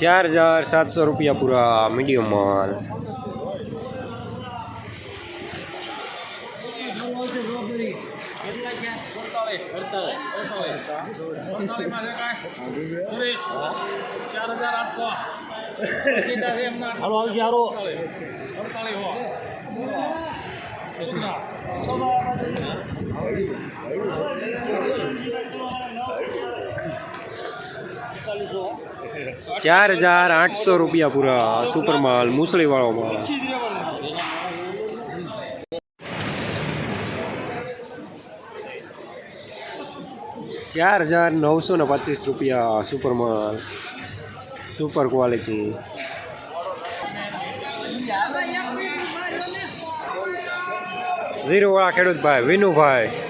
ચાર હજાર સાતસો રૂપિયા પૂરા મીડિયમ માલ. હાલો. ચાર હજાર આઠસો રૂપિયા પૂરા સુપર માલ મુસળી વાળો માલ. ચાર હજાર નવસો ને પચીસ રૂપિયા સુપર માલ સુપર ક્વોલિટી. ઝીરો વાળા ખેડૂત ભાઈ વિનુભાઈ.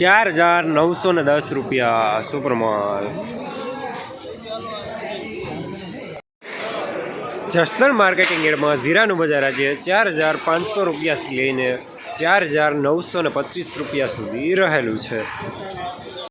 ચાર હજાર નવસો ને દસ રૂપિયા સુપર માલ જસદણ માર્કેટિંગ એડમાં જીરાનું બજાર આજે ચાર હજાર પાંચસો રૂપિયાથી લઈને ચાર હજાર નવસો ને પચીસ રૂપિયા સુધી રહેલું છે.